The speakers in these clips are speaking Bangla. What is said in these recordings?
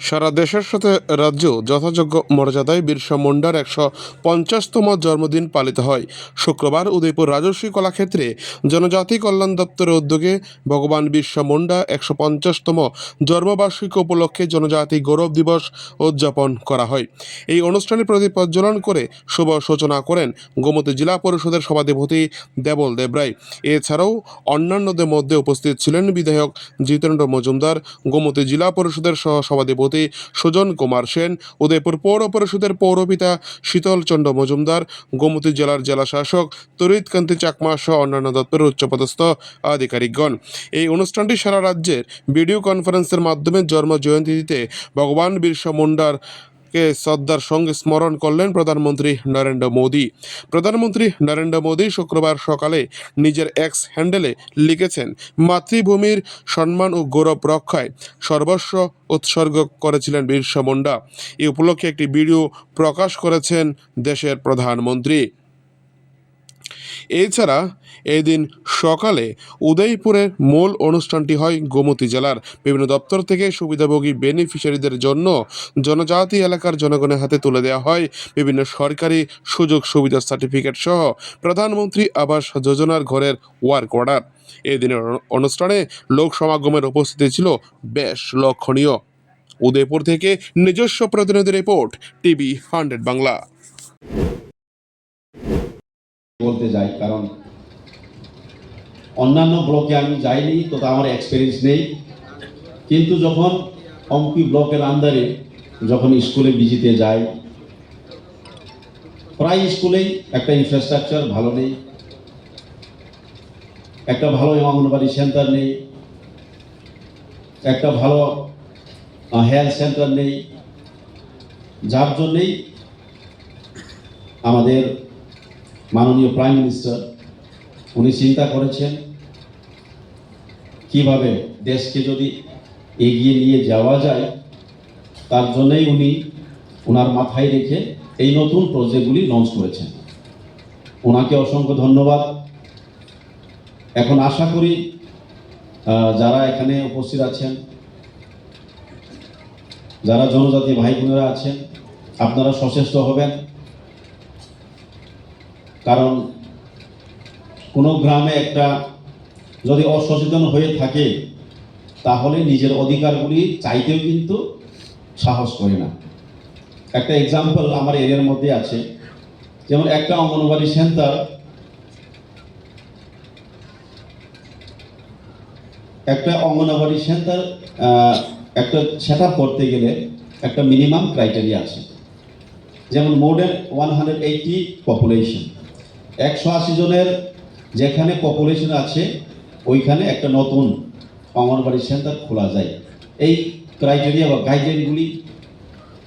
সারা দেশের সাথে রাজ্য যথাযোগ্য মর্যাদায় বিরসা মুন্ডার একশো পঞ্চাশতম জন্মদিন পালিত হয়। শুক্রবার উদয়পুর রাজস্বী কলাক্ষেত্রে জনজাতি কল্যাণ দপ্তরের উদ্যোগে ভগবান বিরসা মুন্ডা একশো পঞ্চাশতম জন্মবার্ষিকী উপলক্ষে জনজাতি গৌরব দিবস উদযাপন করা হয়। এই অনুষ্ঠানে প্রদীপ প্রজ্বলন করে শুভ সূচনা করেন গোমতী জেলা পরিষদের সভাধিপতি দেবল দেবরায়। এছাড়াও অন্যান্যদের মধ্যে উপস্থিত ছিলেন বিধায়ক জিতেন্দ্র মজুমদার, গোমতী জেলা পরিষদের সহ সভাধিপতি সুজন কুমার সেন, উদয়পুর পৌর পরিষদের পৌরপিতা শীতলচন্দ্র মজুমদার, গোমতী জেলার জেলা শাসক তরিৎকান্তি চাকমা সহ অন্যান্য দপ্তরের উচ্চপদস্থ আধিকারিকগণ। এই অনুষ্ঠানটি সারা রাজ্যের ভিডিও কনফারেন্সের মাধ্যমে জন্ম জয়ন্তীতে ভগবান বিরসা মুন্ডার কে শ্রদ্ধার সঙ্গে স্মরণ করলেন প্রধানমন্ত্রী নরেন্দ্র মোদী। প্রধানমন্ত্রী নরেন্দ্র মোদী শুক্রবার সকালে নিজের এক্স হ্যান্ডেলে লিখেছেন, মাতৃভূমির সম্মান ও গৌরব রক্ষায় সর্বস্ব উৎসর্গ করেছিলেন বিরসা মুন্ডা। এই উপলক্ষে একটি ভিডিও প্রকাশ করেছেন দেশের প্রধানমন্ত্রী। এছাড়া এই দিন সকালে উদয়পুরের মূল অনুষ্ঠানটি হয় গোমতী জেলার। বিভিন্ন দপ্তর থেকে সুবিধাভোগী বেনিফিশিয়ারিদের জন্য জনজাতি এলাকার জনগণের হাতে তুলে দেওয়া হয়। বিভিন্ন সরকারি সুযোগ সুবিধা সার্টিফিকেট সহ প্রধানমন্ত্রী আবাস যোজনার ঘরের ওয়ার্ক অর্ডার। এই দিনের অনুষ্ঠানে লোক সমাগমের উপস্থিতি ছিল বেশ লক্ষণীয়। উদয়পুর থেকে নিজস্ব প্রতিনিধি রিপোর্ট, টিভি হান্ড্রেড বাংলা। বলতে যাই, কারণ অন্যান্য ব্লকে আমি যাইনি, তো আমার এক্সপিরিয়েন্স নেই। কিন্তু যখন অম্পি ব্লকের আন্ডারে যখন স্কুলে ভিজিতে যাই, প্রায় স্কুলেই একটা ইনফ্রাস্ট্রাকচার ভালো নেই, একটা ভালো অঙ্গনবাড়ি সেন্টার নেই, একটা ভালো হেলথ সেন্টার নেই, যার জন্যেই আমাদের মাননীয় প্রাইম মিনিস্টার উনি চিন্তা করেছেন কীভাবে দেশকে যদি এগিয়ে নিয়ে যাওয়া যায়, তার জন্যই উনি ওনার মাথায় রেখে এই নতুন প্রজেক্টগুলি লঞ্চ করেছেন। ওনাকে অসংখ্য ধন্যবাদ। এখন আশা করি যারা এখানে উপস্থিত আছেন, যারা জনজাতি ভাই বোনেরা আছেন, আপনারা সচেষ্ট হবেন। কারণ কোনো গ্রামে একটা যদি অসচেতন হয়ে থাকে, তাহলে নিজের অধিকারগুলি চাইতেও কিন্তু সাহস করে না। একটা এক্সাম্পল আমার এরিয়ার মধ্যে আছে। যেমন একটা অঙ্গনবাড়ি সেন্টার, একটা অঙ্গনবাড়ি সেন্টার একটা সেট করতে গেলে একটা মিনিমাম ক্রাইটেরিয়া আছে। যেমন more than one hundred eighty population একশো আশি জনের যেখানে পপুলেশন আছে, ওইখানে একটা নতুন অঙ্গনবাড়ি সেন্টার খোলা যায়। এই ক্রাইটেরিয়া বা গাইডলাইনগুলি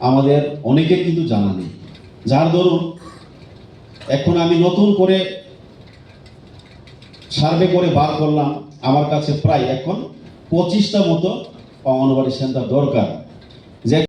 আমাদের অনেকের কিন্তু জানা নেই। যার দরুন এখন আমি নতুন করে সার্ভে করে বার করলাম, আমার কাছে প্রায় এখন পঁচিশটা মতো অঙ্গনবাড়ি সেন্টার দরকার। যে